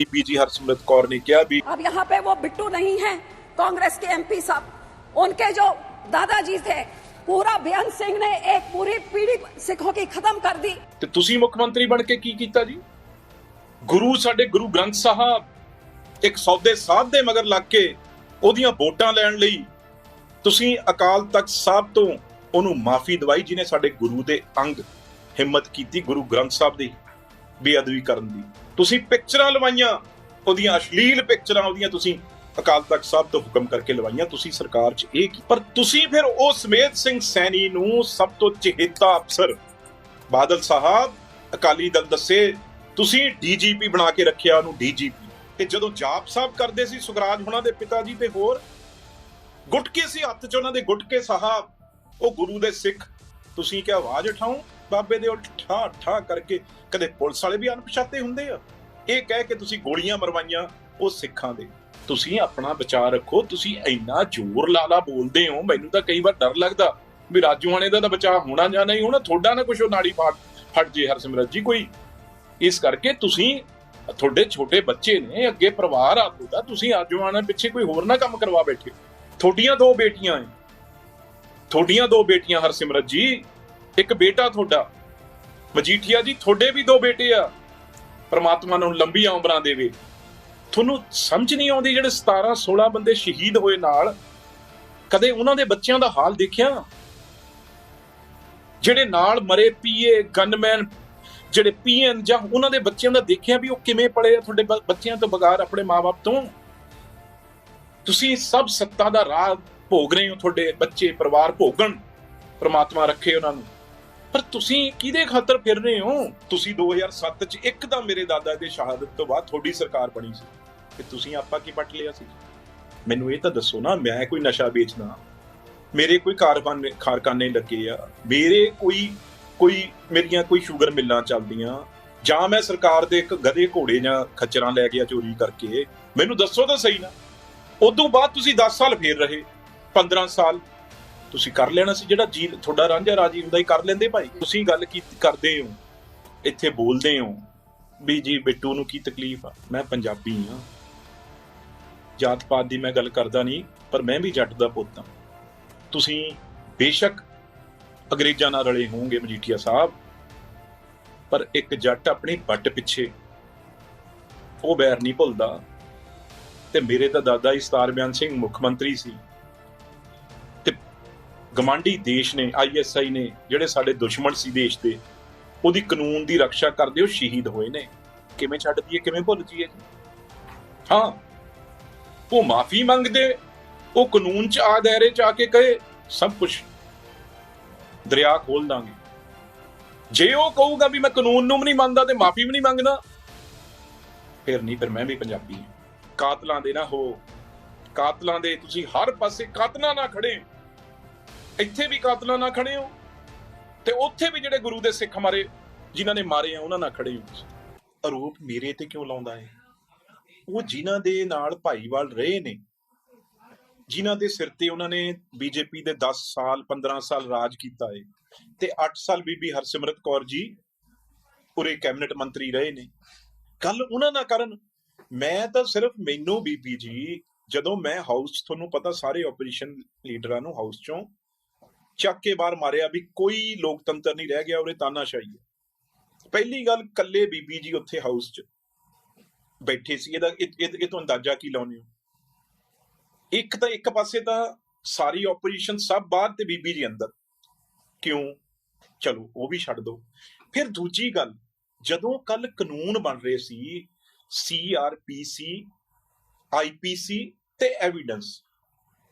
ਬੀਬੀ ਜੀ ਹਰਸਿਮਰਤ ਕੌਰ ਨੇ ਕਿਹਾ ਵੀ अब यहाँ पे वो बिट्टू नहीं है कांग्रेस के एमपी साहब उनके जो दादाजी थे पूरा बेअंत सिंह ने एक पूरी पीढ़ी सिखों की खत्म कर दी ਤੇ ਤੁਸੀਂ ਮੁੱਖ ਮੰਤਰੀ ਬਣ ਕੇ ਕੀ ਕੀਤਾ ਜੀ ਗੁਰੂ ਸਾਡੇ ਗੁਰੂ ਗ੍ਰੰਥ ਸਾਹਿਬ ਇੱਕ ਸੌਦੇ ਸਾਧ ਦੇ ਮਗਰ ਲੱਗ ਕੇ ਉਹਦੀਆਂ ਵੋਟਾਂ ਲੈਣ ਲਈ ਤੁਸੀਂ ਅਕਾਲ ਤਖਤ ਸਾਹਿਬ ਤੋਂ ਉਹਨੂੰ ਮਾਫੀ ਦਵਾਈ ਜਿਹਨੇ ਸਾਡੇ ਗੁਰੂ ਦੇ ਅੰਗ ਹਿੰਮਤ ਕੀਤੀ ਗੁਰੂ ਗ੍ਰੰਥ ਸਾਹਿਬ ਦੀ ਬੇਅਦਬੀ ਕਰਨ ਦੀ ਤੁਸੀਂ ਪਿਕਚਰਾਂ ਲਵਾਈਆਂ, ਉਹਦੀਆਂ ਅਸ਼ਲੀਲ ਪਿਕਚਰਾਂ ਉਹਦੀਆਂ ਤੁਸੀਂ ਅਕਾਲ ਤਖਤ ਸਾਹਿਬ ਤੋਂ ਹੁਕਮ ਕਰਕੇ ਲਵਾਈਆਂ, ਤੁਸੀਂ ਸਰਕਾਰ 'ਚ ਇਹ ਕੀ ਪਰ ਤੁਸੀਂ ਫਿਰ ਉਹ ਸਮੇਤ ਸਿੰਘ ਸੈਣੀ ਨੂੰ ਸਭ ਤੋਂ ਚਹੇਤਾ ਅਫਸਰ, ਬਾਦਲ ਸਾਹਿਬ, ਅਕਾਲੀ ਦਲ ਦੱਸੇ, ਤੁਸੀਂ ਡੀਜੀਪੀ ਬਣਾ ਕੇ ਰੱਖਿਆ ਉਹਨੂੰ ਡੀਜੀਪੀ। ਤੇ ਜਦੋਂ ਜਾਪ ਸਾਹਿਬ ਕਰਦੇ ਸੀ ਸੁਖਰਾਜ ਹੁਣਾਂ ਦੇ ਪਿਤਾ ਜੀ ਤੇ ਹੋਰ, ਗੁਟਕੇ ਸੀ ਹੱਥ 'ਚ ਉਹਨਾਂ ਦੇ ਗੁਟਕੇ ਸਾਹਿਬ, ਉਹ ਗੁਰੂ ਦੇ ਸਿੱਖ, ਤੁਸੀਂ ਕਿ ਆਵਾਜ਼ ਉਠਾਓ ਬਾਬੇ ਦੇ ਉਲਟ ਠਾ ਠਾ ਕਰਕੇ ਕਦੇ ਪੁਲਿਸ ਵਾਲੇ ਵੀ ਅਣਪਛਾਤੇ ਹੁੰਦੇ ਆ? ਇਹ ਕਹਿ ਕੇ ਤੁਸੀਂ ਗੋਲੀਆਂ ਮਰਵਾਈਆਂ ਉਹ ਸਿੱਖਾਂ ਦੇ। ਤੁਸੀਂ ਆਪਣਾ ਵਿਚਾਰ ਰੱਖੋ, ਤੁਸੀਂ ਇੰਨਾ ਜ਼ੋਰ ਲਾਲਾ ਬੋਲਦੇ ਹੋ, ਮੈਨੂੰ ਤਾਂ ਕਈ ਵਾਰ ਡਰ ਲੱਗਦਾ ਵੀ ਰਾਜੂਆਣੇ ਦਾ ਤਾਂ ਬਚਾਅ ਹੋਣਾ ਜਾਂ ਨਹੀਂ ਹੋਣਾ, ਤੁਹਾਡਾ ਨਾ ਕੁਛ ਉਹ ਨਾੜੀ ਫਾਟ ਫਟ ਜੇ ਹਰਸਿਮਰਤ ਜੀ ਕੋਈ। ਇਸ ਕਰਕੇ ਤੁਸੀਂ, ਤੁਹਾਡੇ ਛੋਟੇ ਬੱਚੇ ਨੇ, ਅੱਗੇ ਪਰਿਵਾਰ ਆ ਤੁਹਾਡਾ, ਤੁਸੀਂ ਆਜਵਾਨਾਂ ਪਿੱਛੇ ਕੋਈ ਹੋਰ ਨਾ ਕੰਮ ਕਰਵਾ ਬੈਠੇ। ਤੁਹਾਡੀਆਂ ਦੋ ਬੇਟੀਆਂ ਐ। ਤੁਹਾਡੀਆਂ ਦੋ ਬੇਟੀਆਂ ਹਰਸਿਮਰਤ ਜੀ, ਇੱਕ ਬੇਟਾ ਤੁਹਾਡਾ। ਮਜੀਠੀਆ ਜੀ, ਤੁਹਾਡੇ ਵੀ ਦੋ ਬੇਟੇ ਆ। ਪਰਮਾਤਮਾ ਨੂੰ ਲੰਬੀਆਂ ਉਮਰਾਂ ਦੇਵੇ ਤੁਹਾਨੂੰ ਸਮਝ ਨਹੀਂ ਆਉਂਦੀ ਜਿਹੜੇ 17 16 ਬੰਦੇ ਸ਼ਹੀਦ ਹੋਏ ਨਾਲ, ਕਦੇ ਉਹਨਾਂ ਦੇ ਬੱਚਿਆਂ ਦਾ ਹਾਲ ਦੇਖਿਆ? ਜਿਹੜੇ ਨਾਲ ਮਰੇ ਪੀਏ ਗਨਮੈਨ ਜਿਹੜੇ ਪੀਐਨ ਜਾਂ ਉਹਨਾਂ ਦੇ ਬੱਚਿਆਂ ਦਾ ਦੇਖਿਆ ਵੀ ਉਹ ਕਿਵੇਂ ਪਲੇ ਆ ਤੁਹਾਡੇ ਬ- ਬੱਚਿਆਂ ਤੋਂ ਬਗਾਰ ਆਪਣੇ ਮਾਪੇ ਤੋਂ? ਤੁਸੀਂ ਸਭ ਸੱਤਾ ਦਾ ਰਾਹ ਭੋਗ ਰਹੇ ਹੋ ਤੁਹਾਡੇ ਬੱਚੇ, ਪਰਿਵਾਰ ਭੋਗਣ। ਪ੍ਰਮਾਤਮਾ ਰੱਖੇ ਉਹਨਾਂ ਨੂੰ। ਪਰ ਤੁਸੀਂ ਕਿਹਦੇ ਖਾਤਰ ਫਿਰ ਰਹੇ ਹੋ? ਤੁਸੀਂ 2007 ਚ ਇੱਕ ਤਾਂ ਮੇਰੇ ਦਾਦਾ ਦੀ ਸ਼ਹਾਦਤ ਤੋਂ ਬਾਅਦ ਤੁਹਾਡੀ ਸਰਕਾਰ ਬਣੀ ਸੀ। ਤੇ ਤੁਸੀਂ ਆਪਾਂ ਕੀ ਪਟ ਲਿਆ ਸੀ? ਮੈਨੂੰ ਇਹ ਤਾਂ ਦੱਸੋ ਨਾ, ਮੈਂ ਕੋਈ ਨਸ਼ਾ ਵੇਚਦਾ, ਮੇਰੇ ਕੋਈ ਕਾਰਖਾਨੇ ਕਾਰਖਾਨੇ ਲੱਗੇ ਆ, ਮੇਰੇ ਕੋਈ ਕੋਈ ਮੇਰੀਆਂ ਕੋਈ ਸ਼ੂਗਰ ਮਿੱਲਾਂ ਚੱਲਦੀਆਂ, ਜਾਂ ਮੈਂ ਸਰਕਾਰ ਦੇ ਇੱਕ ਗਧੇ ਘੋੜੇ ਜਾਂ ਖੱਚਰਾਂ ਲੈ ਗਿਆ ਚੋਰੀ ਕਰਕੇ, ਮੈਨੂੰ ਦੱਸੋ ਤਾਂ ਸਹੀ ਨਾ। ਉਦੋਂ ਬਾਅਦ ਤੁਸੀਂ 10 ਸਾਲ ਫੇਰ ਰਹੇ 15 ਸਾਲ ਤੁਸੀਂ ਕਰ ਲੈਣਾ ਸੀ ਜਿਹੜਾ ਜੀ ਤੁਹਾਡਾ ਰਾਂਝਾ ਰਾਜੀ ਹੁੰਦਾ ਹੀ ਕਰ ਲੈਂਦੇ ਭਾਈ। ਤੁਸੀਂ ਗੱਲ ਕੀ ਕਰਦੇ ਹੋ? ਇੱਥੇ ਬੋਲਦੇ ਹੋ ਵੀ ਜੀ ਬਿੱਟੂ ਨੂੰ ਕੀ ਤਕਲੀਫ ਆ? ਮੈਂ ਪੰਜਾਬੀ ਆ ਜਾਤ ਪਾਤ ਦੀ ਮੈਂ ਗੱਲ ਕਰਦਾ ਨਹੀਂ, ਪਰ ਮੈਂ ਵੀ ਜੱਟ ਦਾ ਪੁੱਤ ਆ ਤੁਸੀਂ ਬੇਸ਼ੱਕ ਅੰਗਰੇਜ਼ਾਂ ਨਾਲ ਰਲੇ ਹੋਵੋਗੇ, ਮਜੀਠੀਆ ਸਾਹਿਬ। ਪਰ ਇੱਕ ਜੱਟ ਆਪਣੀ ਵੱਟ ਪਿੱਛੇ, ਉਹ ਬੈਰ ਨਹੀਂ ਭੁੱਲਦਾ। ਤੇ ਮੇਰੇ ਤਾਂ ਦਾਦਾ ਜੀ ਸਤਾਰ ਬਿਆਨ ਸਿੰਘ ਮੁੱਖ ਮੰਤਰੀ ਸੀ। ਗਮਾਂਡੀ ਦੇਸ਼ ਨੇ ਆਈਐਸਆਈ ਨੇ, ਜਿਹੜੇ ਸਾਡੇ ਦੁਸ਼ਮਣ ਸੀ ਦੇਸ਼ ਦੇ, ਉਹਦੀ ਕਾਨੂੰਨ ਦੀ ਰੱਖਿਆ ਕਰਦੇ ਉਹ ਸ਼ਹੀਦ ਹੋਏ ਨੇ। ਕਿਵੇਂ ਛੱਡ ਦਈਏ, ਕਿਵੇਂ ਭੁੱਲ ਜੀਏ ਹਾਂ, ਉਹ ਮਾਫੀ ਮੰਗਦੇ, ਉਹ ਕਾਨੂੰਨ ਚ ਆ ਦਾਇਰੇ ਚ ਆ ਕੇ ਕਹੇ, ਸਭ ਕੁਝ ਦਰਿਆ ਖੋਲ ਦਾਂਗੇ। ਜੇ ਉਹ ਕਹੂਗਾ ਵੀ ਮੈਂ ਕਾਨੂੰਨ ਨੂੰ ਵੀ ਨਹੀਂ ਮੰਨਦਾ ਤੇ ਮਾਫੀ ਵੀ ਨਹੀਂ ਮੰਗਦਾ, ਫਿਰ ਨਹੀਂ, ਫਿਰ ਮੈਂ ਵੀ ਪੰਜਾਬੀ ਹਾਂ। ਕਾਤਲਾਂ ਦੇ ਨਾ ਹੋ, ਕਾਤਲਾਂ ਦੇ ਤੁਸੀਂ ਹਰ ਪਾਸੇ ਕਾਤਲਾਂ ਨਾਲ ਖੜੇ ਹੋ ਇੱਥੇ ਵੀ ਕਾਤਲਾਂ ਨਾਲ ਖੜੇ ਹੋ ਤੇ ਉੱਥੇ ਵੀ ਜਿਹੜੇ ਗੁਰੂ ਦੇ ਸਿੱਖ ਮਾਰੇ, ਜਿਨ੍ਹਾਂ ਨੇ ਮਾਰੇ ਆ, ਉਹਨਾਂ ਨਾਲ ਖੜੇ ਹੋ ਆਰੋਪ ਮੇਰੇ ਤੇ ਕਿਉਂ ਲਾਉਂਦਾ ਹੈ ਉਹ ਜਿਨ੍ਹਾਂ ਦੇ ਨਾਲ ਭਾਈਵਾਲ ਰਹੇ ਨੇ, ਜਿਨ੍ਹਾਂ ਦੇ ਸਿਰ ਤੇ ਉਹਨਾਂ ਨੇ ਬੀਜੇਪੀ ਦੇ 10 ਸਾਲ 15 ਸਾਲ ਰਾਜ ਕੀਤਾ ਹੈ ਤੇ 8 ਸਾਲ ਬੀਬੀ ਹਰਸਿਮਰਤ ਕੌਰ ਜੀ ਪੂਰੇ ਕੈਬਨਿਟ ਮੰਤਰੀ ਰਹੇ ਨੇ। ਗੱਲ ਉਹਨਾਂ ਨਾਲ ਕਰਨ। ਮੈਂ ਤਾਂ ਸਿਰਫ ਮੈਨੂੰ ਬੀਬੀ ਜੀ, ਜਦੋਂ ਮੈਂ ਹਾਊਸ 'ਚ ਤੁਹਾਨੂੰ ਪਤਾ ਸਾਰੇ ਆਪੋਜੀਸ਼ਨ ਲੀਡਰਾਂ ਨੂੰ ਹਾਊਸ 'ਚੋਂ ਚੱਕ ਕੇ ਬਾਹਰ ਮਾਰਿਆ ਵੀ ਕੋਈ ਲੋਕਤੰਤਰ ਨਹੀਂ ਰਹਿ ਗਿਆ, ਉਰੇ ਤਾਨਾਸ਼ਾਹੀ ਹੈ। ਪਹਿਲੀ ਗੱਲ ਕੱਲੇ ਬੀਬੀ ਜੀ ਉੱਥੇ ਹਾਊਸ 'ਚ ਬੈਠੇ ਸੀ। ਇਹਦਾ, ਇਹ ਤੋਂ ਅੰਦਾਜ਼ਾ ਕੀ ਲਾਉਨੇ ਹੋ? ਇੱਕ ਤਾਂ ਇੱਕ ਪਾਸੇ ਤਾਂ ਸਾਰੀ ਆਪੋਜੀਸ਼ਨ ਸਭ ਬਾਹਰ ਤੇ ਬੀਬੀ ਜੀ ਅੰਦਰ। ਕਿਉਂ? ਚਲੋ, ਉਹ ਵੀ ਛੱਡ ਦੋ। ਫਿਰ ਦੂਜੀ ਗੱਲ, ਜਦੋਂ ਕੱਲ ਕਾਨੂੰਨ ਬਣ ਰਹੇ ਸੀ ਸੀਆਰਪੀਸੀ ਆਈਪੀਸੀ ਤੇ ਐਵੀਡੈਂਸ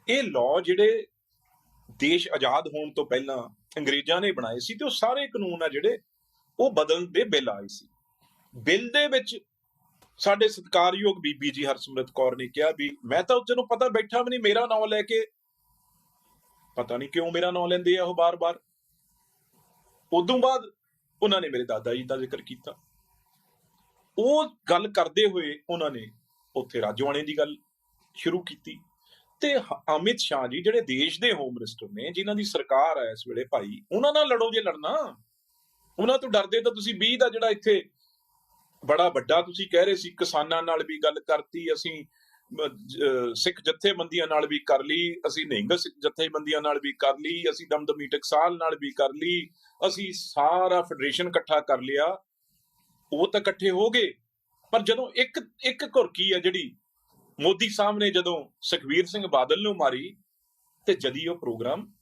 ਇਹ ਲਾਅ ਜਿਹੜੇ ਦੇਸ਼ ਆਜ਼ਾਦ ਹੋਣ ਤੋਂ ਪਹਿਲਾਂ ਅੰਗਰੇਜ਼ਾਂ ਨੇ ਬਣਾਏ ਸੀ ਤੇ ਉਹ ਸਾਰੇ ਕਾਨੂੰਨ ਆ ਜਿਹੜੇ ਉਹ ਬਦਲਣ ਦੇ ਬਿੱਲ ਆਏ ਸੀ। ਬਿੱਲ ਦੇ ਵਿੱਚ ਸਾਡੇ ਸਤਿਕਾਰਯੋਗ ਬੀਬੀ ਜੀ ਹਰਸਿਮਰਤ ਕੌਰ ਨੇ ਕਿਹਾ ਵੀ ਮੈਂ ਤਾਂ ਉੱਥੇ ਨੂੰ ਪਤਾ ਬੈਠਾ ਵੀ ਨਹੀਂ, ਮੇਰਾ ਨਾਮ ਲੈ ਕੇ ਪਤਾ ਨਹੀਂ ਕਿਉਂ ਮੇਰਾ ਨਾਮ ਲੈਂਦੇ ਆ ਉਹ ਬਾਰ-ਬਾਰ। ਉਦੋਂ ਬਾਅਦ ਉਹਨਾਂ ਨੇ ਮੇਰੇ ਦਾਦਾ ਜੀ ਦਾ ਜ਼ਿਕਰ ਕੀਤਾ। ਉਹ ਗੱਲ ਕਰਦੇ ਹੋਏ ਉਹਨਾਂ ਨੇ ਉੱਥੇ ਰਾਜਵਾਣੇ ਦੀ ਗੱਲ ਸ਼ੁਰੂ ਕੀਤੀ। ਤੇ ਅਮਿਤ ਸ਼ਾਹ ਜੀ ਜਿਹੜੇ ਦੇਸ਼ ਦੇ ਹੋਮ ਮਿਨਿਸਟਰ ਨੇ, ਜਿਨ੍ਹਾਂ ਦੀ ਸਰਕਾਰ ਹੈ ਇਸ ਵੇਲੇ ਭਾਈ, ਉਹਨਾਂ ਨਾਲ ਲੜੋ ਜੇ ਲੜਨਾ। ਉਹਨਾਂ ਤੋਂ ਡਰਦੇ ਤਾਂ ਤੁਸੀਂ 20 ਦਾ ਜਿਹੜਾ ਇੱਥੇ ਬੜਾ ਵੱਡਾ ਤੁਸੀਂ ਕਹਿ ਰਹੇ ਸੀ, ਕਿਸਾਨਾਂ ਨਾਲ ਵੀ ਗੱਲ ਕਰਤੀ, ਅਸੀਂ ਸਿੱਖ ਜਥੇਬੰਦੀਆਂ ਨਾਲ ਵੀ ਕਰ ਲਈ, ਅਸੀਂ ਨਿਹੰਗ ਜਥੇਬੰਦੀਆਂ ਨਾਲ ਵੀ ਕਰ ਲਈ, ਅਸੀਂ ਦਮਦਮੀ ਟਕਸਾਲ ਨਾਲ ਵੀ ਕਰ ਲਈ, ਅਸੀਂ ਸਾਰਾ ਫੈਡਰੇਸ਼ਨ ਇਕੱਠਾ ਕਰ ਲਿਆ। ਉਹ ਤਾਂ ਇਕੱਠੇ ਹੋ ਗਏ। ਪਰ ਜਦੋਂ ਇੱਕ ਇੱਕ ਘੁਰਕੀ ਹੈ ਜਿਹੜੀ ਮੋਦੀ ਸਾਹਿਬ ਨੇ ਜਦੋਂ ਸੁਖਵੀਰ ਸਿੰਘ ਬਾਦਲ ਨੂੰ ਮਾਰੀ ਤੇ ਜਦੀ ਉਹ ਪ੍ਰੋਗਰਾਮ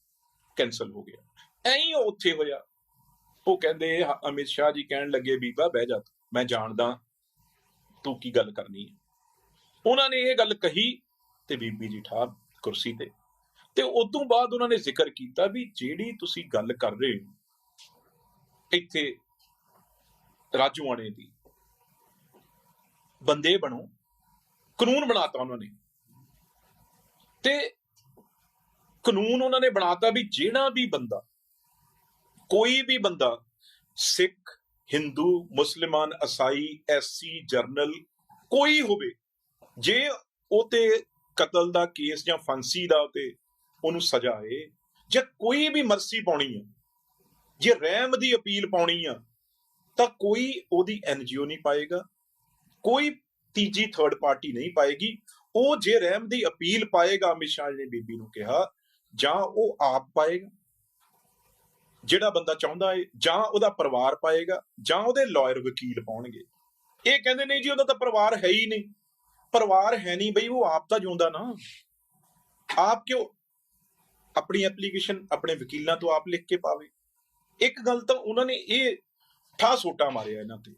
ਕੈਨਸਲ ਹੋ ਗਿਆ। ਐਂ ਹੀ ਉਹ ਉੱਥੇ ਹੋਇਆ। ਉਹ ਕਹਿੰਦੇ ਅਮਿਤ ਸ਼ਾਹ ਜੀ ਕਹਿਣ ਲੱਗੇ ਬੀਬਾ ਬਹਿ ਜਾ ਤੂੰ, ਮੈਂ ਜਾਣਦਾ ਤੂੰ ਕੀ ਗੱਲ ਕਰਨੀ ਹੈ। ਉਹਨਾਂ ਨੇ ਇਹ ਗੱਲ ਕਹੀ ਤੇ ਬੀਬੀ ਜੀ ਠਾਰ ਕੁਰਸੀ ਤੇ। ਤੇ ਉਸ ਤੋਂ ਬਾਅਦ ਉਹਨਾਂ ਨੇ ਜ਼ਿਕਰ ਕੀਤਾ ਵੀ ਜਿਹੜੀ ਤੁਸੀਂ ਗੱਲ ਕਰ ਰਹੇ ਹੋ ਇੱਥੇ ਰਾਜੂਆਣੇ ਦੀ ਬੰਦੇ ਬਣੋ। ਕਾਨੂੰਨ ਬਣਾਤਾ ਉਹਨਾਂ ਨੇ। ਤੇ ਕਾਨੂੰਨ ਉਹਨਾਂ ਨੇ ਬਣਾਤਾ ਵੀ ਜਿਹੜਾ ਵੀ ਬੰਦਾ, ਕੋਈ ਵੀ ਬੰਦਾ, ਸਿੱਖ, ਹਿੰਦੂ, ਮੁਸਲਮਾਨ ਅਸਾਈ ਐਸਸੀ, ਜਰਨਲ, ਕੋਈ ਹੋਵੇ, ਜੇ ਉਹ ਤੇ ਕਤਲ ਦਾ ਕੇਸ ਜਾਂ ਫਾਂਸੀ ਦਾ ਤੇ ਉਹਨੂੰ ਸਜ਼ਾ ਹੈ ਜਾਂ ਕੋਈ ਵੀ ਮਰਸੀ ਪਾਉਣੀ ਆ, ਜੇ ਰਹਿਮ ਦੀ ਅਪੀਲ ਪਾਉਣੀ ਆ, ਤਾਂ ਕੋਈ ਉਹਦੀ ਐਨਜੀਓ ਨਹੀਂ ਪਾਏਗਾ, ਕੋਈ ਤੀਜੀ ਥਰਡ ਪਾਰਟੀ ਨਹੀਂ ਪਾਏਗੀ। ਉਹ ਜੇ ਰਹਿਮ ਦੀ ਅਪੀਲ ਪਾਏਗਾ, ਅਮਿਤ ਸ਼ਾਹ ਨੇ ਬੀਬੀ ਨੂੰ ਕਿਹਾ, ਜਾਂ ਉਹ ਆਪ ਪਾਏਗਾ। ਜਿਹੜਾ ਬੰਦਾ ਚਾਹੁੰਦਾ ਹੈ, ਜਾਂ ਉਹਦਾ ਪਰਿਵਾਰ ਪਾਏਗਾ, ਜਾਂ ਉਹਦੇ ਲਾਇਰ ਵਕੀਲ ਪਾਉਣਗੇ। ਇਹ ਕਹਿੰਦੇ ਨਹੀਂ ਜੀ, ਉਹਦਾ ਤਾਂ ਪਰਿਵਾਰ ਹੈ ਹੀ ਨਹੀਂ। ਪਰਿਵਾਰ ਹੈ ਨਹੀਂ ਬਈ, ਉਹ ਆਪ ਤਾਂ ਜਿਉਂਦਾ ਨਾ। ਆਪ ਕਿਉਂ? ਆਪਣੀ ਐਪਲੀਕੇਸ਼ਨ ਆਪਣੇ ਵਕੀਲਾਂ ਤੋਂ ਆਪ ਲਿਖ ਕੇ ਪਾਵੇ। ਇੱਕ ਗੱਲ ਤਾਂ ਉਹਨਾਂ ਨੇ ਇਹ ਠਾ ਸੋਟਾ ਮਾਰਿਆ ਇਹਨਾਂ ਤੇ।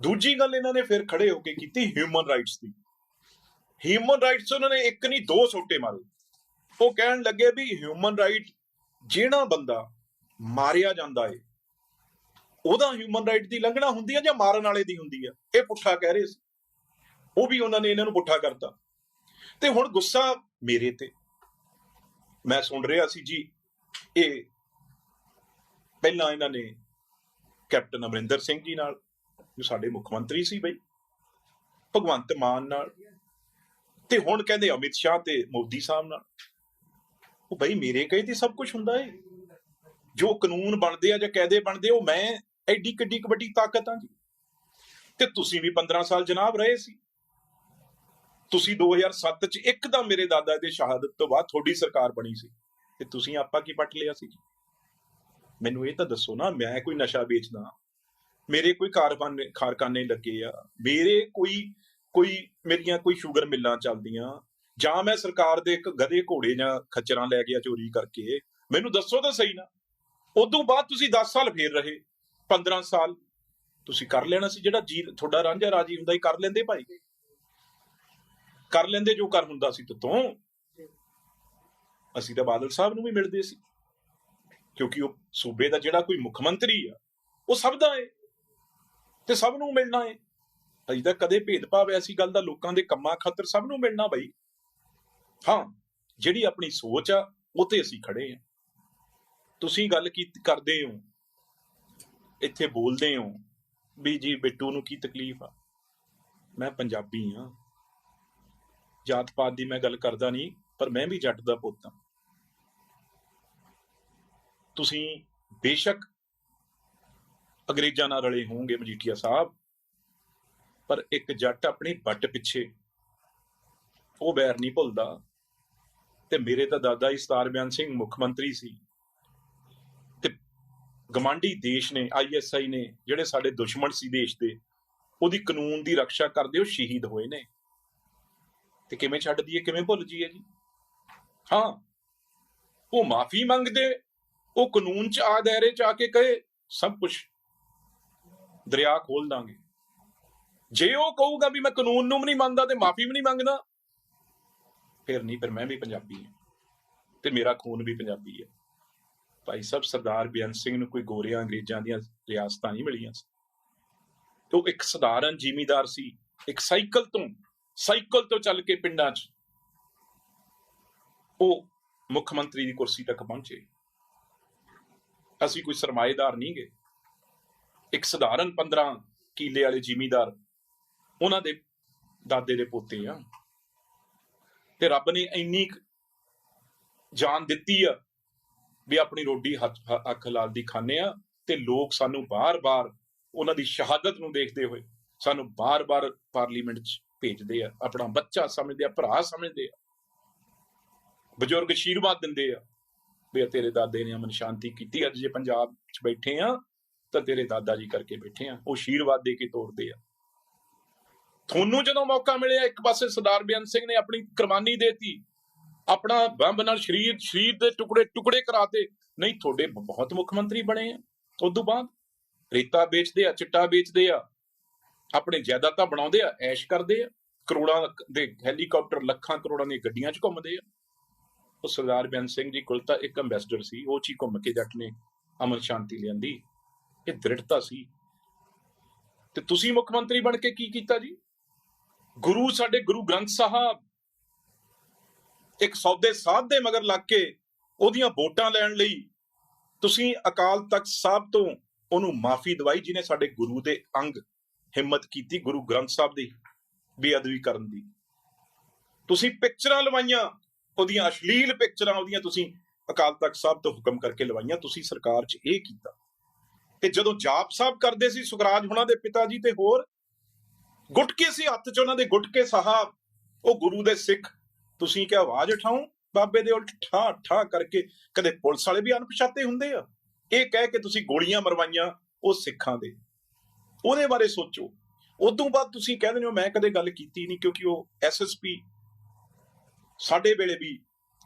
ਦੂਜੀ ਗੱਲ ਇਹਨਾਂ ਨੇ ਫਿਰ ਖੜੇ ਹੋ ਕੇ ਕੀਤੀ ਹਿਊਮਨ ਰਾਈਟਸ ਦੀ। ਹਿਊਮਨ ਰਾਈਟਸ ਉਹਨਾਂ ਨੇ ਇੱਕ ਨਹੀਂ, ਦੋ ਸੋਟੇ ਮਾਰੇ। ਉਹ ਕਹਿਣ ਲੱਗੇ ਵੀ ਹਿਊਮਨ ਰਾਈਟ ਜਿਹੜਾ ਬੰਦਾ ਮਾਰਿਆ ਜਾਂਦਾ ਏ, ਉਹਦਾ ਹਿਊਮਨ ਰਾਈਟ ਦੀ ਲੰਘਣਾ ਹੁੰਦੀ ਆ ਜਾਂ ਮਾਰਨ ਵਾਲੇ ਦੀ ਹੁੰਦੀ ਆ? ਇਹ ਪੁੱਠਾ ਕਹਿ ਰਹੇ ਸੀ। ਉਹ ਵੀ ਉਹਨਾਂ ਨੇ ਇਹਨਾਂ ਨੂੰ ਪੁੱਠਾ ਕਰਤਾ। ਤੇ ਹੁਣ ਗੁੱਸਾ ਮੇਰੇ ਤੇ। ਮੈਂ ਸੁਣ ਰਿਹਾ ਸੀ ਜੀ, ਇਹ ਪਹਿਲਾਂ ਇਹਨਾਂ ਨੇ ਕੈਪਟਨ ਅਮਰਿੰਦਰ ਸਿੰਘ ਜੀ ਨਾਲ ਜੋ ਸਾਡੇ ਮੁੱਖ ਮੰਤਰੀ ਸੀ ਬਈ, ਭਗਵੰਤ ਮਾਨ ਨਾਲ ਤੇ ਹੁਣ ਕਹਿੰਦੇ ਅਮਿਤ ਸ਼ਾਹ ਤੇ ਮੋਦੀ ਸਾਹਿਬ ਨਾਲ। ਉਹ ਬਈ ਮੇਰੇ ਕਹੇ ਤੇ ਸਭ ਕੁਝ ਹੁੰਦਾ ਏ। ਜੋ ਕਾਨੂੰਨ ਬਣਦੇ ਆ ਜਾਂ ਕਾਇਦੇ ਬਣਦੇ ਉਹ ਮੈਂ ਐਡੀ ਕਿੱਡੀ ਕੁ ਵੱਡੀ ਤਾਕਤ ਆ ਜੀ। ਤੇ ਤੁਸੀਂ ਵੀ 15 ਸਾਲ ਜਨਾਬ ਰਹੇ ਸੀ। ਤੁਸੀਂ 2007 ਚ ਇੱਕਦਮ ਮੇਰੇ ਦਾਦਾ ਦੇ ਸ਼ਹਾਦਤ ਤੋਂ ਬਾਅਦ ਤੁਹਾਡੀ ਸਰਕਾਰ ਬਣੀ ਸੀ। ਤੇ ਤੁਸੀਂ ਆਪਾਂ ਕੀ ਪਟ ਲਿਆ ਸੀ ਮੈਨੂੰ ਇਹ ਤਾਂ ਦੱਸੋ ਨਾ, ਮੈਂ ਕੋਈ ਨਸ਼ਾ ਵੇਚਦਾ ਮੇਰੇ ਕੋਈ ਕਾਰਖਾਨੇ ਖਾਰਖਾਨੇ ਲੱਗੇ ਆ, ਮੇਰੇ ਕੋਈ ਕੋਈ ਮੇਰੀਆਂ ਕੋਈ ਸ਼ੂਗਰ ਮਿੱਲਾਂ ਚੱਲਦੀਆਂ, ਜਾਂ ਮੈਂ ਸਰਕਾਰ ਦੇ ਇੱਕ ਗਧੇ ਘੋੜੇ ਜਾਂ ਖੱਚਰਾਂ ਲੈ ਗਿਆ ਚੋਰੀ ਕਰਕੇ, ਮੈਨੂੰ ਦੱਸੋ ਤਾਂ ਸਹੀ ਨਾ। ਉਦੋਂ ਬਾਅਦ ਤੁਸੀਂ 10 ਸਾਲ ਫੇਰ ਰਹੇ 15 ਸਾਲ, ਤੁਸੀਂ ਕਰ ਲੈਣਾ ਸੀ ਜਿਹੜਾ ਜੀ ਤੁਹਾਡਾ ਰਾਂਝਾ ਰਾਜੀ ਹੁੰਦਾ ਹੀ ਕਰ ਲੈਂਦੇ ਭਾਈ। ਕਰ ਲੈਂਦੇ ਜੋ ਕਰ ਹੁੰਦਾ ਸੀ ਤਤੋਂ। ਅਸੀਂ ਤਾਂ ਬਾਦਲ ਸਾਹਿਬ ਨੂੰ ਵੀ ਮਿਲਦੇ ਸੀ, ਕਿਉਂਕਿ ਉਹ ਸੂਬੇ ਦਾ ਜਿਹੜਾ ਕੋਈ ਮੁੱਖ ਮੰਤਰੀ ਆ, ਉਹ ਸਭ ਦਾ ਏ। ਤੇ ਸਭ ਨੂੰ ਮਿਲਣਾ ਏ। ਅਜੇ ਤਾਂ ਕਦੇ ਭੇਦਭਾਵ ਐਸੀ ਗੱਲ ਦਾ ਲੋਕਾਂ ਦੇ ਕੰਮਾਂ ਖਾਤਰ ਸਭ ਨੂੰ ਮਿਲਣਾ ਬਈ। ਹਾਂ, ਜਿਹੜੀ ਆਪਣੀ ਸੋਚ ਆ, ਉਹ ਤੇ ਅਸੀਂ ਖੜੇ ਆ। ਤੁਸੀਂ ਗੱਲ ਕੀ ਕਰਦੇ ਹੋ ਇੱਥੇ ਬੋਲਦੇ ਹੋ ਵੀ ਜੀ ਬਿੱਟੂ ਨੂੰ ਕੀ ਤਕਲੀਫ ਆ? ਮੈਂ ਪੰਜਾਬੀ ਆ। ਜਾਤ ਪਾਤ ਦੀ ਮੈਂ ਗੱਲ ਕਰਦਾ ਨਹੀਂ, ਪਰ ਮੈਂ ਵੀ ਜੱਟ ਦਾ ਪੁੱਤ ਆ। ਤੁਸੀਂ ਬੇਸ਼ੱਕ ਅੰਗਰੇਜ਼ਾਂ ਨਾਲ ਰਲੇ ਹੋਣਗੇ ਮਜੀਠੀਆ ਸਾਹਿਬ। ਪਰ ਇੱਕ ਜੱਟ ਆਪਣੀ ਵੱਟ ਪਿੱਛੇ, ਉਹ ਬੈਰ ਨਹੀਂ ਭੁੱਲਦਾ। ਤੇ ਮੇਰੇ ਤਾਂ ਦਾਦਾ ਜੀ ਸਤਾਰ ਬਿਆਨ ਸਿੰਘ ਮੁੱਖ ਮੰਤਰੀ ਸੀ। ਤੇ ਗਮਾਂਡੀ ਦੇਸ਼ ਨੇ ਆਈਐਸਆਈ ਨੇ, ਜਿਹੜੇ ਸਾਡੇ ਦੁਸ਼ਮਣ ਸੀ ਦੇਸ਼ ਦੇ, ਉਹਦੀ ਕਾਨੂੰਨ ਦੀ ਰੱਖਿਆ ਕਰਦੇ ਉਹ ਸ਼ਹੀਦ ਹੋਏ ਨੇ। ਤੇ ਕਿਵੇਂ ਛੱਡ ਦਈਏ, ਕਿਵੇਂ ਭੁੱਲ ਜੀਏ ਜੀ? ਹਾਂ, ਉਹ ਮਾਫੀ ਮੰਗਦੇ, ਉਹ ਕਾਨੂੰਨ ਚ ਆ ਦਾਇਰੇ ਚ ਆ ਕੇ ਕਹੇ, ਸਭ ਕੁਝ ਦਰਿਆ ਖੋਲ ਦਾਂਗੇ। ਜੇ ਉਹ ਕਹੂਗਾ ਵੀ ਮੈਂ ਕਾਨੂੰਨ ਨੂੰ ਵੀ ਨਹੀਂ ਮੰਨਦਾ ਤੇ ਮਾਫੀ ਵੀ ਨਹੀਂ ਮੰਗਦਾ, ਫਿਰ ਨਹੀਂ, ਫਿਰ ਮੈਂ ਵੀ ਪੰਜਾਬੀ ਹਾਂ ਤੇ ਮੇਰਾ ਖੂਨ ਵੀ ਪੰਜਾਬੀ ਹੈ। ਭਾਈ ਸਾਹਿਬ, ਸਰਦਾਰ ਬੇਅੰਤ ਸਿੰਘ ਨੂੰ ਕੋਈ ਗੋਰਿਆਂ ਅੰਗਰੇਜ਼ਾਂ ਦੀਆਂ ਰਿਆਸਤਾਂ ਨਹੀਂ ਮਿਲੀਆਂ ਸੀ। ਤੇ ਉਹ ਇੱਕ ਸਧਾਰਨ ਜ਼ਿਮੀਦਾਰ ਸੀ, ਇੱਕ ਸਾਈਕਲ ਤੋਂ ਸਾਈਕਲ ਤੋਂ ਚੱਲ ਕੇ ਪਿੰਡਾਂ 'ਚ ਉਹ ਮੁੱਖ ਮੰਤਰੀ ਦੀ ਕੁਰਸੀ ਤੱਕ ਪਹੁੰਚੇ। ਅਸੀਂ ਕੋਈ ਸਰਮਾਏਦਾਰ ਨਹੀਂ ਗਏ। ਇੱਕ ਸਧਾਰਨ 15 ਕਿੱਲੇ ਵਾਲੇ ਜ਼ਿਮੀਦਾਰ ਉਹਨਾਂ ਦੇ ਦਾਦੇ ਦੇ ਪੋਤੇ ਆ। ਤੇ ਰੱਬ ਨੇ ਇੰਨੀ ਜਾਨ ਦਿੱਤੀ ਆ ਵੀ ਆਪਣੀ ਰੋਟੀ ਹੱਥ ਹ- ਅੱਖ ਲਾਲ ਦੀ ਖਾਂਦੇ ਆ ਤੇ ਲੋਕ ਸਾਨੂੰ ਬਾਰ-ਬਾਰ ਉਹਨਾਂ ਦੀ ਸ਼ਹਾਦਤ ਨੂੰ ਦੇਖਦੇ ਹੋਏ ਸਾਨੂੰ ਬਾਰ-ਬਾਰ ਪਾਰਲੀਮੈਂਟ 'ਚ ਭੇਜਦੇ ਆ। ਆਪਣਾ ਬੱਚਾ ਸਮਝਦੇ ਆ, ਭਰਾ ਸਮਝਦੇ ਆ। ਬਜ਼ੁਰਗ ਆਸ਼ੀਰਵਾਦ ਦਿੰਦੇ ਆ ਵੀ ਤੇਰੇ ਦਾਦੇ ਨੇ ਅਮਨ ਸ਼ਾਂਤੀ ਕੀਤੀ। ਅੱਜ ਜੇ ਪੰਜਾਬ 'ਚ ਬੈਠੇ ਆ ਤਾਂ ਤੇਰੇ ਦਾਦਾ ਜੀ ਕਰਕੇ ਬੈਠੇ ਆ, ਉਹ ਆਸ਼ੀਰਵਾਦ ਦੇ ਕੇ ਤੋਰਦੇ ਆ। ਤੁਹਾਨੂੰ ਜਦੋਂ ਮੌਕਾ ਮਿਲਿਆ, ਇੱਕ ਪਾਸੇ ਸਰਦਾਰ ਬੇਅੰਤ ਸਿੰਘ ਨੇ ਆਪਣੀ ਕੁਰਬਾਨੀ ਦੇਤੀ, ਆਪਣਾ ਬੰਬ ਨਾਲ ਸਰੀਰ ਸਰੀਰ ਦੇ ਟੁਕੜੇ ਟੁਕੜੇ ਕਰਾਤੇ, ਨਹੀਂ, ਤੁਹਾਡੇ ਬਹੁਤ ਮੁੱਖ ਮੰਤਰੀ ਬਣੇ ਆ। ਉਸ ਤੋਂ ਬਾਅਦ ਰੇਤਾ ਵੇਚਦੇ ਆ, ਚਿੱਟਾ ਵੇਚਦੇ ਆ, ਆਪਣੇ ਜਾਇਦਾਦਾਂ ਬਣਾਉਂਦੇ ਆ, ਐਸ਼ ਕਰਦੇ ਆ, ਕਰੋੜਾਂ ਦੇ ਹੈਲੀਕਾਪਟਰ ਲੱਖਾਂ ਕਰੋੜਾਂ ਦੀਆਂ ਗੱਡੀਆਂ 'ਚ ਘੁੰਮਦੇ ਆ। ਉਹ ਸਰਦਾਰ ਬੇਅੰਤ ਸਿੰਘ ਜੀ ਕੋਲ ਤਾਂ ਇੱਕ ਐਮਬੈਸਡਰ ਸੀ, ਉਹ 'ਚ ਘੁੰਮ ਕੇ ਜੱਟ ਨੇ ਅਮਨ ਸ਼ਾਂਤੀ ਲਿਆਂਦੀ। ਇਹ ਦ੍ਰਿੜਤਾ ਸੀ। ਤੇ ਤੁਸੀਂ ਮੁੱਖ ਮੰਤਰੀ ਬਣ ਕੇ ਕੀ ਕੀਤਾ ਜੀ? ਗੁਰੂ ਸਾਡੇ ਗੁਰੂ ਗ੍ਰੰਥ ਸਾਹਿਬ ਇੱਕ ਸੌਦੇ ਸਾਧ ਦੇ ਮਗਰ ਲੱਗ ਕੇ ਉਹਦੀਆਂ ਵੋਟਾਂ ਲੈਣ ਲਈ ਤੁਸੀਂ ਅਕਾਲ ਤਖਤ ਸਾਹਿਬ ਤੋਂ ਉਹਨੂੰ ਮਾਫੀ ਦਵਾਈ ਜਿਹਨੇ ਸਾਡੇ ਗੁਰੂ ਦੇ ਅੰਗ ਹਿੰਮਤ ਕੀਤੀ ਗੁਰੂ ਗ੍ਰੰਥ ਸਾਹਿਬ ਦੀ ਬੇਅਦਬੀ ਕਰਨ ਦੀ। ਤੁਸੀਂ ਪਿਕਚਰਾਂ ਲਵਾਈਆਂ, ਉਹਦੀਆਂ ਅਸ਼ਲੀਲ ਪਿਕਚਰਾਂ ਉਹਦੀਆਂ ਤੁਸੀਂ ਅਕਾਲ ਤਖਤ ਸਾਹਿਬ ਤੋਂ ਹੁਕਮ ਕਰਕੇ ਲਵਾਈਆਂ, ਤੁਸੀਂ ਸਰਕਾਰ 'ਚ ਇਹ ਕੀਤਾ। ਤੇ ਜਦੋਂ ਜਾਪ ਸਾਹਿਬ ਕਰਦੇ ਸੀ ਸੁਖਰਾਜ ਹੁਣਾਂ ਦੇ ਪਿਤਾ ਜੀ ਤੇ ਹੋਰ ਗੁਟਕੇ ਸੀ ਹੱਥ 'ਚ ਉਹਨਾਂ ਦੇ ਗੁਟਕੇ ਸਾਹਿਬ, ਉਹ ਗੁਰੂ ਦੇ ਸਿੱਖ, ਤੁਸੀਂ ਕਿ ਆਵਾਜ਼ ਉਠਾਓ ਬਾਬੇ ਦੇ ਉਲਟ ਠਾ ਠਾ ਕਰਕੇ ਕਦੇ ਪੁਲਿਸ ਵਾਲੇ ਵੀ ਅਣਪਛਾਤੇ ਹੁੰਦੇ ਆ? ਇਹ ਕਹਿ ਕੇ ਤੁਸੀਂ ਗੋਲੀਆਂ ਮਰਵਾਈਆਂ ਉਹ ਸਿੱਖਾਂ ਦੇ। ਉਹਦੇ ਬਾਰੇ ਸੋਚੋ। ਉਦੋਂ ਬਾਅਦ ਤੁਸੀਂ ਕਹਿੰਦੇ ਹੋ, ਮੈਂ ਕਦੇ ਗੱਲ ਕੀਤੀ ਨਹੀਂ ਕਿਉਂਕਿ ਉਹ ਐਸਐਸਪੀ ਸਾਡੇ ਵੇਲੇ ਵੀ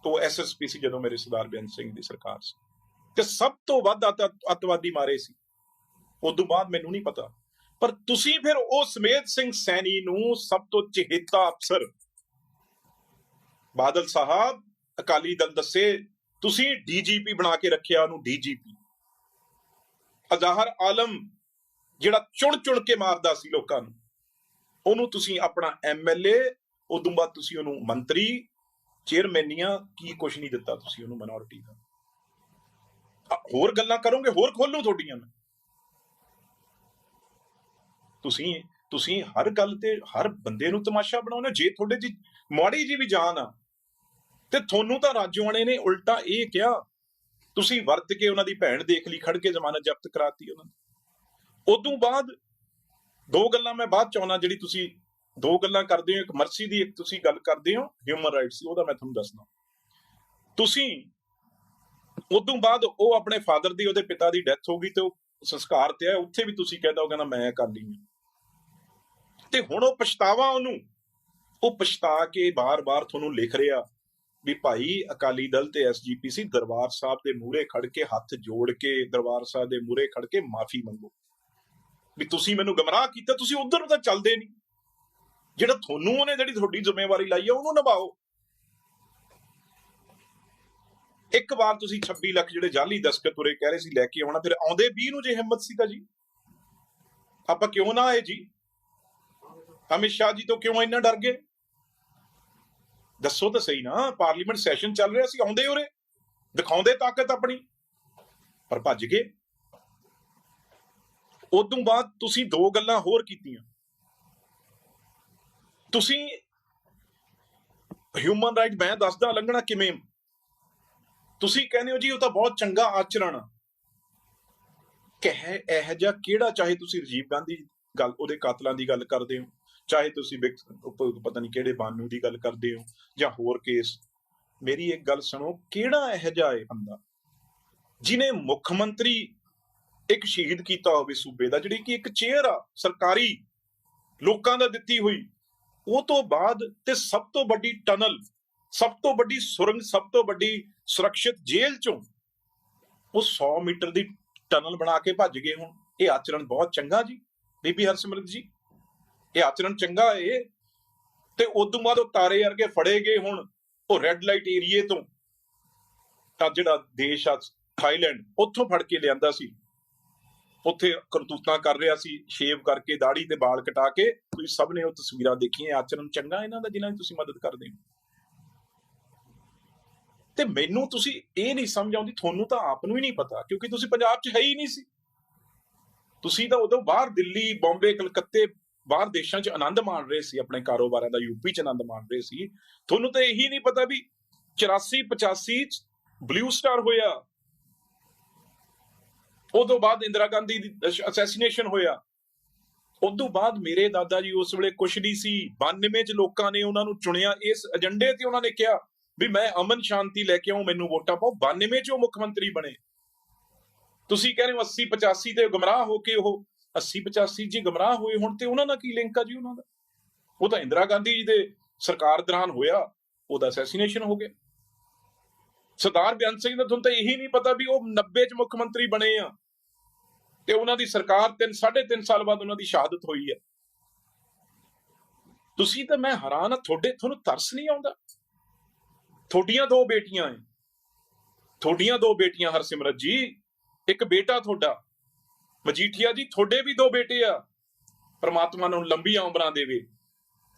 ਉਹ ਐਸਐਸਪੀ ਸੀ ਜਦੋਂ ਮੇਰੇ ਸਰਦਾਰ ਬੇਅੰਤ ਸਿੰਘ ਦੀ ਸਰਕਾਰ ਸੀ। ਤੇ ਸਭ ਤੋਂ ਵੱਧ ਅੱਤ- ਅੱਤਵਾਦੀ ਮਾਰੇ ਸੀ। ਉਦੋਂ ਬਾਅਦ ਮੈਨੂੰ ਨਹੀਂ ਪਤਾ। ਪਰ ਤੁਸੀਂ ਫਿਰ ਉਹ ਸਮੇਤ ਸਿੰਘ ਸੈਣੀ ਨੂੰ ਸਭ ਤੋਂ ਚਹੇਤਾ ਅਫਸਰ। ਬਾਦਲ ਸਾਹਿਬ, ਅਕਾਲੀ ਦਲ ਦੱਸੇ, ਤੁਸੀਂ ਡੀਜੀਪੀ ਬਣਾ ਕੇ ਰੱਖਿਆ ਉਹਨੂੰ ਡੀਜੀਪੀ। ਅਜ਼ਾਹਰ ਆਲਮ, ਜਿਹੜਾ ਚੁਣ ਚੁਣ ਕੇ ਮਾਰਦਾ ਸੀ ਲੋਕਾਂ ਨੂੰ, ਉਹਨੂੰ ਤੁਸੀਂ ਆਪਣਾ ਐਮਐਲਏ ਉਦੋਂ ਬਾਅਦ ਤੁਸੀਂ ਉਹਨੂੰ ਮੰਤਰੀ ਚੇਅਰਮੈਨੀਆਂ ਕੀ ਕੁਛ ਨਹੀਂ ਦਿੱਤਾ ਤੁਸੀਂ ਉਹਨੂੰ ਮਿਨੋਰਿਟੀ ਦਾ। ਹੋਰ ਗੱਲਾਂ ਕਰੋਗੇ? ਹੋਰ ਖੋਲੂ ਤੁਹਾਡੀਆਂ। ਮੈਂ ਤੁਸੀਂ ਤੁਸੀਂ ਹਰ ਗੱਲ ਤੇ, ਹਰ ਬੰਦੇ ਨੂੰ ਤਮਾਸ਼ਾ ਬਣਾਉਣਾ ਜੇ ਤੁਹਾਡੇ ਜੀ, ਮਾੜੀ ਜੀ ਵੀ ਜਾਨ ਆ, ਤੇ ਤੁਹਾਨੂੰ ਤਾਂ ਰਾਜਵਾਨੇ ਨੇ ਉਲਟਾ ਇਹ ਕਿਹਾ, ਤੁਸੀਂ ਵਰਤ ਕੇ ਉਹਨਾਂ ਦੀ ਭੈਣ ਦੇਖ ਲਈ, ਖੜ ਕੇ ਜ਼ਮਾਨਤ ਜ਼ਬਤ ਕਰਾਤੀ ਉਹਨਾਂ ਨੂੰ। ਉਦੋਂ ਬਾਅਦ ਦੋ ਗੱਲਾਂ ਮੈਂ ਬਾਅਦ ਚ ਜਿਹੜੀ ਤੁਸੀਂ ਦੋ ਗੱਲਾਂ ਕਰਦੇ ਹੋ, ਇੱਕ ਮਰਸੀ ਦੀ, ਇੱਕ ਤੁਸੀਂ ਗੱਲ ਕਰਦੇ ਹੋ ਹਿਊਮਨ ਰਾਈਟਸ ਦੀ, ਉਹਦਾ ਮੈਂ ਤੁਹਾਨੂੰ ਦੱਸਦਾ। ਤੁਸੀਂ ਉਦੋਂ ਬਾਅਦ ਉਹ ਆਪਣੇ ਫਾਦਰ ਦੀ, ਉਹਦੇ ਪਿਤਾ ਦੀ ਡੈਥ ਹੋ ਗਈ ਤੇ ਉਹ ਸੰਸਕਾਰ ਤੇ ਆ ਉੱਥੇ ਵੀ ਤੁਸੀਂ ਕਹਿੰਦਾ, ਉਹ ਕਹਿੰਦਾ, ਮੈਂ ਅਕਾਲੀ ਹਾਂ ਤੇ ਹੁਣ ਉਹ ਪਛਤਾਵਾ ਉਹਨੂੰ। ਉਹ ਪਛਤਾ ਕੇ ਬਾਰ-ਬਾਰ ਤੁਹਾਨੂੰ ਲਿਖ ਰਿਹਾ ਵੀ ਭਾਈ ਅਕਾਲੀ ਦਲ ਤੇ ਐਸਜੀਪੀਸੀ ਦਰਬਾਰ ਸਾਹਿਬ ਦੇ ਮੂਹਰੇ ਖੜ ਕੇ ਹੱਥ ਜੋੜ ਕੇ ਦਰਬਾਰ ਸਾਹਿਬ ਦੇ ਮੂਹਰੇ ਖੜ ਕੇ ਮਾਫੀ ਮੰਗੋ। ਵੀ ਤੁਸੀਂ ਮੈਨੂੰ ਗਮਰਾਹ ਕੀਤਾ, ਤੁਸੀਂ ਉਧਰ ਨੂੰ ਤਾਂ ਚੱਲਦੇ ਨਹੀਂ। ਜਿਹੜਾ ਤੁਹਾਨੂੰ ਉਹਨੇ ਜਿਹੜੀ ਤੁਹਾਡੀ ਜ਼ਿੰਮੇਵਾਰੀ ਲਾਈ ਹੈ ਉਹਨੂੰ ਨਿਭਾਓ। ਇੱਕ ਵਾਰ ਤੁਸੀਂ 26 ਲੱਖ ਜਿਹੜੇ ਜਾਲੀ ਦਸਕਤ ਉਰੇ ਕਹਿ ਰਹੇ ਸੀ ਲੈ ਕੇ ਆਉਣਾ, ਫਿਰ ਆਉਂਦੇ 20 ਨੂੰ ਜੇ ਹਿੰਮਤ ਸੀ ਤਾਂ ਜੀ। ਆਪਾਂ ਕਿਉਂ ਨਾ ਆਏ ਜੀ? ਅਮਿਤ ਸ਼ਾਹ ਜੀ ਤੋਂ ਕਿਉਂ ਇੰਨਾ ਡਰ ਗਏ? ਦੱਸੋ ਤਾਂ ਸਹੀ ਨਾ ਪਾਰਲੀਮੈਂਟ ਸੈਸ਼ਨ ਚੱਲ ਰਿਹਾ ਸੀ, ਆਉਂਦੇ ਉਰੇ, ਦਿਖਾਉਂਦੇ ਤਾਕਤ ਆਪਣੀ, ਪਰ ਭੱਜ ਗਏ। ਉਦੋਂ ਬਾਅਦ ਤੁਸੀਂ ਦੋ ਗੱਲਾਂ ਹੋਰ ਕੀਤੀਆਂ। ਤੁਸੀਂ ਹਿਊਮਨ ਰਾਈਟ ਮੈਂ ਦੱਸਦਾ ਲੰਘਣਾ ਕਿਵੇਂ? ਤੁਸੀਂ ਕਹਿੰਦੇ ਹੋ ਜੀ, ਉਹ ਤਾਂ ਬਹੁਤ ਚੰਗਾ ਆਚਰਣ ਆ। ਕਹੇ, ਇਹ ਜਿਹਾ ਕਿਹੜਾ, ਚਾਹੇ ਤੁਸੀਂ ਰਜੀਵ ਗਾਂਧੀ ਗੱਲ, ਉਹਦੇ ਕਾਤਲਾਂ ਦੀ ਗੱਲ ਕਰਦੇ ਹੋ। ਚਾਹੇ ਤੁਸੀਂ ਵਿਕ- ਪਤਾ ਨਹੀਂ ਕਿਹੜੇ ਬਾਨੂ ਦੀ ਗੱਲ ਕਰਦੇ ਹੋ ਜਾਂ ਹੋਰ ਕੇਸ, ਮੇਰੀ ਇੱਕ ਗੱਲ ਸੁਣੋ, ਕਿਹੜਾ ਇਹ ਜਿਹਾ ਹੈ ਬੰਦਾ ਜਿਨੇ ਮੁੱਖ ਮੰਤਰੀ ਇੱਕ ਸ਼ਹੀਦ ਕੀਤਾ ਹੋਵੇ ਸੂਬੇ ਦਾ, ਜਿਹੜੀ ਕਿ ਇੱਕ ਚੇਅਰ ਆ, ਸਰਕਾਰੀ ਲੋਕਾਂ ਦਾ ਦਿੱਤੀ ਹੋਈ, ਉਹ ਤੋਂ ਬਾਅਦ ਤੇ ਸਭ ਤੋਂ ਵੱਡੀ ਟਨਲ, ਸਭ ਤੋਂ ਵੱਡੀ ਸੁਰੰਗ, ਸਭ ਤੋਂ ਵੱਡੀ ਸੁਰੱਖਿਅਤ ਜੇਲ੍ਹ ਚੋਂ ਉਹ 100 ਮੀਟਰ ਦੀ ਟਨਲ ਬਣਾ ਕੇ ਭੱਜ ਗਏ ਹੁਣ। ਇਹ ਆਚਰਣ ਬਹੁਤ ਚੰਗਾ ਜੀ। ਬੀਬੀ ਹਰਸਿਮਰਤ ਜੀ ਇਹ ਆਚਰਣ ਚੰਗਾ ਏ। ਤੇ ਉਦੋਂ ਬਾਅਦ ਉਹ ਤਾਰੇ ਵਰਗੇ ਫੜੇ ਗਏ ਹੁਣ, ਉਹ ਰੈੱਡ ਲਾਈਟ ਏਰੀਏ ਤੋਂ। ਤਾਂ ਜਿਹੜਾ ਦੇਸ਼ ਆ, ਥਾਈਲੈਂਡ, ਉੱਥੋਂ ਫੜ ਕੇ ਲਿਆਂਦਾ ਸੀ। ਉੱਥੇ ਕਰਤੂਤਾਂ ਕਰ ਰਿਹਾ ਸੀ, ਸ਼ੇਵ ਕਰਕੇ ਦਾੜੀ ਤੇ ਵਾਲ ਕਟਾ ਕੇ। ਤੁਸੀਂ ਸਭ ਨੇ ਉਹ ਤਸਵੀਰਾਂ ਦੇਖੀਆਂ ਆਚਰਣ ਚੰਗਾ ਇਹਨਾਂ ਦਾ, ਜਿਨ੍ਹਾਂ ਦੀ ਤੁਸੀਂ ਮਦਦ ਕਰਦੇ ਹੋ। ਤੇ ਮੈਨੂੰ ਤੁਸੀਂ ਇਹ ਨਹੀਂ ਸਮਝ ਆਉਂਦੀ, ਤੁਹਾਨੂੰ ਤਾਂ ਆਪ ਨੂੰ ਹੀ ਨਹੀਂ ਪਤਾ, ਕਿਉਂਕਿ ਤੁਸੀਂ ਪੰਜਾਬ 'ਚ ਹੈ ਹੀ ਨਹੀਂ ਸੀ। ਤੁਸੀਂ ਤਾਂ ਉਦੋਂ ਬਾਹਰ ਦਿੱਲੀ, ਬੰਬੇ, ਕਲਕੱਤੇ ਬਾਹਰ ਦੇਸ਼ਾਂ 'ਚ ਆਨੰਦ ਮਾਣ ਰਹੇ ਸੀ, ਆਪਣੇ ਕਾਰੋਬਾਰਾਂ ਦਾ ਯੂਪੀ 'ਚ ਆਨੰਦ ਮਾਣ ਰਹੇ ਸੀ। ਤੁਹਾਨੂੰ ਤਾਂ ਇਹੀ ਨਹੀਂ ਪਤਾ ਵੀ 84 85 'ਚ ਬਲੂ ਸਟਾਰ ਹੋਇਆ। ਉਦੋਂ ਬਾਅਦ ਇੰਦਰਾ ਗਾਂਧੀ ਦੀ ਅਸੈਸੀਨੇਸ਼ਨ ਹੋਇਆ। ਉਦੋਂ ਬਾਅਦ ਮੇਰੇ ਦਾਦਾ ਜੀ ਉਸ ਵੇਲੇ ਕੁਛ ਨਹੀਂ ਸੀ। 92 ਚ ਲੋਕਾਂ ਨੇ ਉਹਨਾਂ ਨੂੰ ਚੁਣਿਆ, ਇਸ ਏਜੰਡੇ ਤੇ ਉਹਨਾਂ ਨੇ ਕਿਹਾ ਵੀ ਮੈਂ ਅਮਨ ਸ਼ਾਂਤੀ ਲੈ ਕੇ ਆਉਂ ਮੈਨੂੰ ਵੋਟਾਂ ਪਾਓ। 92 ਚ ਉਹ ਮੁੱਖ ਮੰਤਰੀ ਬਣੇ। ਤੁਸੀਂ ਕਹਿ ਰਹੇ ਹੋ 80 85 ਤੇ ਗਮਰਾਹ ਹੋ ਕੇ ਉਹ 80 85 ਜੀ ਗਮਰਾਹ ਹੋਏ ਹੁਣ ਤੇ ਉਹਨਾਂ ਨਾਲ ਕੀ ਲਿੰਕ ਆ ਜੀ ਉਹਨਾਂ ਦਾ? ਉਹ ਤਾਂ ਇੰਦਰਾ ਗਾਂਧੀ ਜੀ ਦੇ ਸਰਕਾਰ ਦੌਰਾਨ ਹੋਇਆ, ਉਹਦਾ ਅਸੈਸੀਨੇਸ਼ਨ ਹੋ ਗਿਆ। ਸਰਦਾਰ ਬਿਆਨ ਸਿੰਘ ਦਾ ਤੁਹਾਨੂੰ ਤਾਂ ਇਹੀ ਨਹੀਂ ਪਤਾ ਵੀ ਉਹ 90 ਚ ਮੁੱਖ ਮੰਤਰੀ ਬਣੇ ਆ। ਤੇ ਉਹਨਾਂ ਦੀ ਸਰਕਾਰ ਤਿੰਨ, ਸਾਢੇ ਤਿੰਨ ਸਾਲ ਬਾਅਦ ਉਹਨਾਂ ਦੀ ਸ਼ਹਾਦਤ ਹੋਈ ਹੈ ਤੁਸੀਂ ਤਾਂ ਮੈਂ ਹੈਰਾਨ ਆ, ਤੁਹਾਡੇ, ਤੁਹਾਨੂੰ ਤਰਸ ਨਹੀਂ ਆਉਂਦਾ? ਤੁਹਾਡੀਆਂ ਦੋ ਬੇਟੀਆਂ ਐ। ਤੁਹਾਡੀਆਂ ਦੋ ਬੇਟੀਆਂ ਹਰਸਿਮਰਤ ਜੀ, ਇੱਕ ਬੇਟਾ ਤੁਹਾਡਾ ਮਜੀਠੀਆ ਜੀ, ਤੁਹਾਡੇ ਵੀ ਦੋ ਬੇਟੇ ਆ। ਪਰਮਾਤਮਾ ਨੂੰ ਲੰਬੀਆਂ ਉਮਰਾਂ ਦੇਵੇ।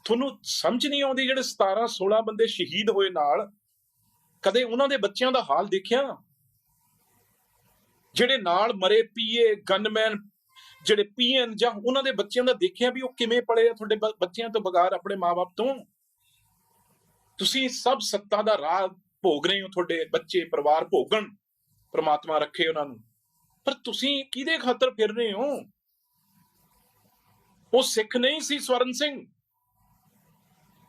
ਤੁਹਾਨੂੰ ਸਮਝ ਨਹੀਂ ਆਉਂਦੀ ਜਿਹੜੇ 17 16 ਬੰਦੇ ਸ਼ਹੀਦ ਹੋਏ ਨਾਲ, ਕਦੇ ਉਹਨਾਂ ਦੇ ਬੱਚਿਆਂ ਦਾ ਹਾਲ ਦੇਖਿਆ? ਜਿਹੜੇ ਨਾਲ ਮਰੇ ਪੀਏ ਗਨਮੈਨ ਜਿਹੜੇ ਪੀਐਨ ਜਾਂ ਉਹਨਾਂ ਦੇ ਬੱਚਿਆਂ ਦਾ ਦੇਖਿਆ ਵੀ ਉਹ ਕਿਵੇਂ ਪਲੇ ਆ ਤੁਹਾਡੇ ਬ- ਬੱਚਿਆਂ ਤੋਂ ਬਗਾਰ ਆਪਣੇ ਮਾਪੇ ਤੋਂ? ਤੁਸੀਂ ਸਭ ਸੱਤਾ ਦਾ ਰਾਹ ਭੋਗ ਰਹੇ ਹੋ ਤੁਹਾਡੇ ਬੱਚੇ, ਪਰਿਵਾਰ ਭੋਗਣ। ਪ੍ਰਮਾਤਮਾ ਰੱਖੇ ਉਹਨਾਂ ਨੂੰ। ਪਰ ਤੁਸੀਂ ਕਿਹਦੇ ਖਾਤਰ ਫਿਰ ਰਹੇ ਹੋ? ਉਹ ਸਿੱਖ ਨਹੀਂ ਸੀ ਸਵਰਨ ਸਿੰਘ।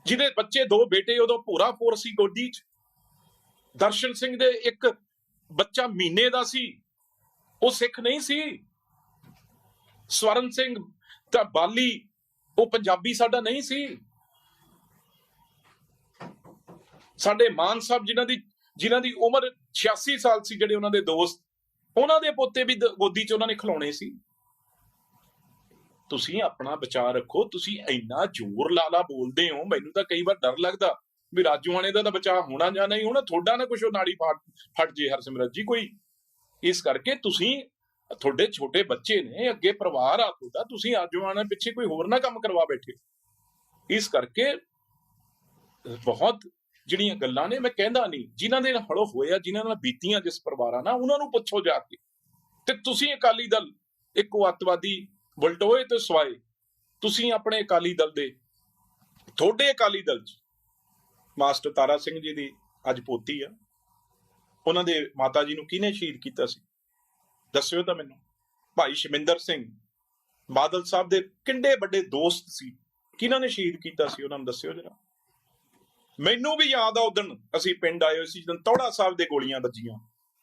ਜਿਹਦੇ ਬੱਚੇ ਦੋ ਬੇਟੇ ਉਦੋਂ ਭੋਰਾ ਫੋਰ ਸੀ ਗੋਡੀ 'ਚ। ਦਰਸ਼ਨ ਸਿੰਘ ਦੇ ਇੱਕ ਬੱਚਾ ਮਹੀਨੇ ਦਾ ਸੀ। ਉਹ ਸਿੱਖ ਨਹੀਂ ਸੀ। ਸਵਰਨ ਸਿੰਘ ਤਾਂ ਬਾਲੀ, ਉਹ ਪੰਜਾਬੀ ਸਾਡਾ ਨਹੀਂ ਸੀ। ਸਾਡੇ ਮਾਨ ਸਾਹਿਬ ਜਿਨ੍ਹਾਂ ਦੀ ਜਿਨ੍ਹਾਂ ਦੀ ਉਮਰ 86 ਸਾਲ ਸੀ, ਜਿਹੜੇ ਉਹਨਾਂ ਦੇ ਦੋਸਤ ਉਹਨਾਂ ਦੇ ਪੋਤੇ ਵੀ ਗੋਦੀ 'ਚ ਉਹਨਾਂ ਨੇ ਖਿਲਾਉਣੇ ਸੀ ਤੁਸੀਂ ਆਪਣਾ ਵਿਚਾਰ ਰੱਖੋ, ਤੁਸੀਂ ਇੰਨਾ ਜ਼ੋਰ ਲਾਲਾ ਬੋਲਦੇ ਹੋ, ਮੈਨੂੰ ਤਾਂ ਕਈ ਵਾਰ ਡਰ ਲੱਗਦਾ ਵੀ ਰਾਜੂਆਣੇ ਦਾ ਤਾਂ ਬਚਾਅ ਹੋਣਾ ਜਾਂ ਨਹੀਂ ਹੋਣਾ, ਤੁਹਾਡਾ ਨਾ ਕੁਛ ਉਹ ਨਾੜੀ ਫਾਟ ਫਟ ਜੇ ਹਰਸਿਮਰਤ ਜੀ ਕੋਈ ਇਸ ਕਰਕੇ ਤੁਸੀਂ ਤੁਹਾਡੇ ਛੋਟੇ ਬੱਚੇ ਨੇ, ਅੱਗੇ ਪਰਿਵਾਰ ਆ ਤੁਹਾਡਾ, ਤੁਸੀਂ ਰਾਜੂਆਣੇ ਪਿੱਛੇ ਕੋਈ ਹੋਰ ਨਾ ਕੰਮ ਕਰਵਾ ਬੈਠੇ ਹੋ। ਇਸ ਕਰਕੇ ਬਹੁਤ ਜਿਹੜੀਆਂ ਗੱਲਾਂ ਨੇ, ਮੈਂ ਕਹਿੰਦਾ ਨਹੀਂ, ਜਿਨ੍ਹਾਂ ਦੇ ਨਾਲ ਹੜੋ ਹੋਇਆ ਜਿਨ੍ਹਾਂ ਨਾਲ ਬੀਤੀਆਂ ਜਿਸ ਪਰਿਵਾਰਾਂ ਨਾਲ, ਉਹਨਾਂ ਨੂੰ ਪੁੱਛੋ ਜਾ ਕੇ। ਤੇ ਤੁਸੀਂ ਅਕਾਲੀ ਦਲ, ਇੱਕੋ ਅੱਤਵਾਦੀ ਬਲਟੋਏ ਤੇ ਸਵਾਏ, ਤੁਸੀਂ ਆਪਣੇ ਅਕਾਲੀ ਦਲ ਦੇ, ਤੁਹਾਡੇ ਅਕਾਲੀ ਦਲ ਚ। ਮਾਸਟਰ ਤਾਰਾ ਸਿੰਘ ਜੀ ਦੀ ਅੱਜ ਪੋਤੀ ਆ। ਉਹਨਾਂ ਦੇ ਮਾਤਾ ਜੀ ਨੂੰ ਕਿਹਨੇ ਸ਼ਹੀਦ ਕੀਤਾ ਸੀ? ਦੱਸਿਓ ਤਾਂ ਮੈਨੂੰ। ਭਾਈ ਸ਼ਮਿੰਦਰ ਸਿੰਘ, ਬਾਦਲ ਸਾਹਿਬ ਦੇ ਕਿੰਡੇ ਵੱਡੇ ਦੋਸਤ ਸੀ? ਕਿਹਨਾਂ ਨੇ ਸ਼ਹੀਦ ਕੀਤਾ ਸੀ? ਉਹਨਾਂ ਨੂੰ ਦੱਸਿਓ ਜਰਾ। ਮੈਨੂੰ ਵੀ ਯਾਦ ਆ ਉਦੋਂ ਅਸੀਂ ਪਿੰਡ ਆਏ ਹੋਏ ਸੀ, ਜਦੋਂ ਤੌੜਾ ਸਾਹਿਬ ਦੇ ਗੋਲੀਆਂ ਵੱਜੀਆਂ।